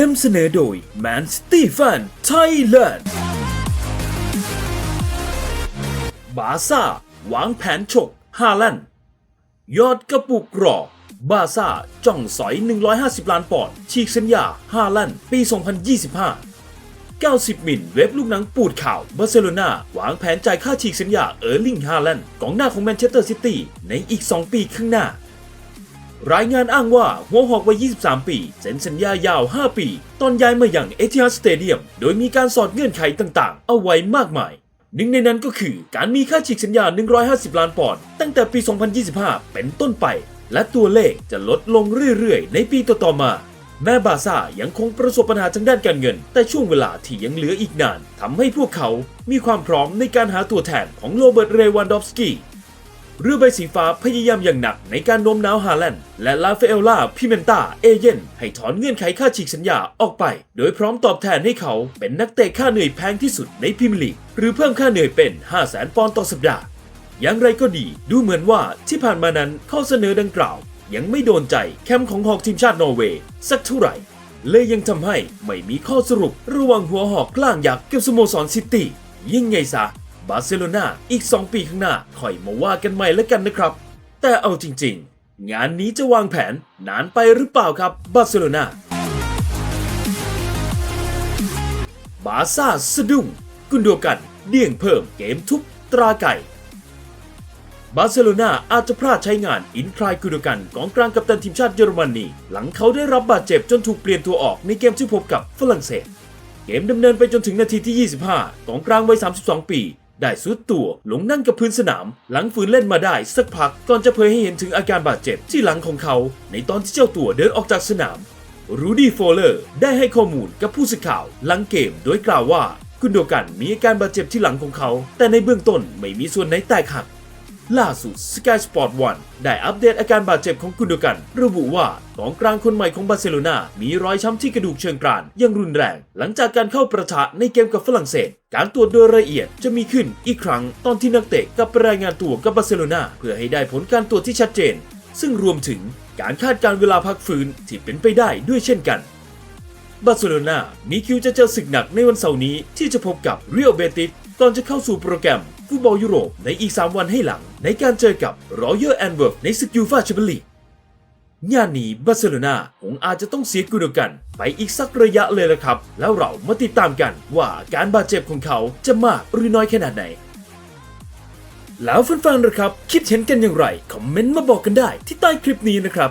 นำเสนอโดย Man City Fan Thailand บาซ่าวางแผนฉกฮาลันยอดกระปุกกรอบบาซ่าจ้องสอย 150 ล้านปอนด์ฉีกสัญญาฮาลันปี 2025 90 มิลเว็บลูกหนังปูดข่าวบาร์เซโลนาวางแผนจ่ายค่าฉีกสัญญาเออร์ลิงฮาลันด์กองหน้าของแมนเชสเตอร์ซิตี้ในอีก 2 ปีข้างหน้า รายงานอ้างว่าหัวหอกวัย 23 ปีเซ็นสัญญายาว 5 ปี ตอนย้ายมาอย่างเอทิฮัดสเตเดียม โดยมีการสอดเงื่อนไขต่างๆ เอาไว้มากมาย หนึ่งในนั้นก็คือการมีค่าฉีกสัญญา 150 ล้านปอนด์ตั้งแต่ปี 2025 เป็นต้นไป และตัวเลขจะลดลงเรื่อยๆ ในปีต่อๆมา แม้บาซ่ายังคงประสบปัญหาทางด้านการเงิน แต่ช่วงเวลาที่ยังเหลืออีกนานทำให้พวกเขามีความพร้อมในการหาตัวแทนของโรเบิร์ตเรวันดอฟสกี้ เรือใบสีฟ้าพยายามอย่างหนักในการโน้มน้าวฮาแลนด์และลาเฟเอลลาพิเมนตาเอเยนให้ถอนเงื่อนไขค่าฉีกสัญญาออกไป โดยพร้อมตอบแทนให้เขาเป็นนักเตะค่าเหนื่อยแพงที่สุดในพรีเมียร์ลีก หรือเพิ่มค่าเหนื่อยเป็น 5 0 0 0 0 0 ปอนด์ต่อสัปดาห์ อย่างไรก็ดีดูเหมือนว่าที่ผ่านมานั้นข้อเสนอดังกล่าว ยังไม่โดนใจแคมป์ของหอกทีมชาตินอร์เวย์สักเท่าไหร่เลยยังทำให้ไม่มีข้อสรุประหว่างหัวหอกกลางยักษ์กับสโมสรซิตี้ยิ่งไงซะ บาร์เซโลนาอีก 2 ปีข้างหน้าค่อยมาว่ากันใหม่แล้วกันนะครับ แต่เอาจริง ๆ งานนี้จะวางแผนนานไปหรือเปล่าครับบาร์เซโลนาบาซ่าสะดุ้งกุนโดกันเดี่ยงเพิ่มเกมทุบตราไก่บาร์เซโลนาอาจจะพลาดใช้งานอินทรายกุนโดกันกองกลางกัปตันทีมชาติเยอรมนีหลังเขาได้รับบาดเจ็บจนถูกเปลี่ยนตัวออกในเกมที่พบกับฝรั่งเศส เกมดำเนินไปจนถึงนาทีที่ 25 กองกลางวัย 32 ปี ได้สุดตัวลงนั่งกับพื้นสนาม หลังฟื้นเล่นมาได้สักพักก่อนจะเผยให้เห็นถึงอาการบาดเจ็บที่หลังของเขา ในตอนที่เจ้าตัวเดินออกจากสนาม รูดี้โฟเลอร์ได้ให้ข้อมูลกับผู้สื่อข่าวหลังเกมโดยกล่าวว่า คุณโดกันมีอาการบาดเจ็บที่หลังของเขา แต่ในเบื้องต้นไม่มีส่วนไหนแตกหัก ล่าสุด Sky Sport 1 ได้อัปเดตอาการบาดเจ็บของกุนโดกัน ระบุว่ากองกลางคนใหม่ของบาร์เซโลนา มีรอยช้ำที่กระดูกเชิงกรานอยังรุนแรง หลังจากการเข้าประทะในเกมกับฝรั่งเศส การตรวจโดยละเอียดจะมีขึ้นอีกครั้งตอนที่นักเตะกลับไปรายงานตัวกับบาร์เซโลนาเพื่อให้ได้ผลการตรวจที่ชัดเจน ซึ่งรวมถึงการคาดการเวลาพักฟื้นที่เป็นไปได้ด้วยเช่นกันบาร์เซโลนามีคิวจะเจอศึกหนักในวันเสาร์นี้ที่จะพบกับเรียลเบติสก่อนจะเข้าสู่โปรแกรม ฟุตบอลยุโรปในอีก 3 วันให้หลัง ในการเจอกับรอยัลแอนเวิร์ในศึกยูฟ่าแชมเปี้ยนลีกงานนี้บาร์เซโลนาคงอาจจะต้องเสียกุนกัน ไปอีกสักระยะเลยละครับ แล้วเรามาติดตามกันว่าการบาดเจ็บของเขาจะมากหรือน้อยขนาดไหน แล้วแฟนๆนะครับ คิดเห็นกันอย่างไร คอมเมนต์มาบอกกันได้ที่ใต้คลิปนี้นะครับ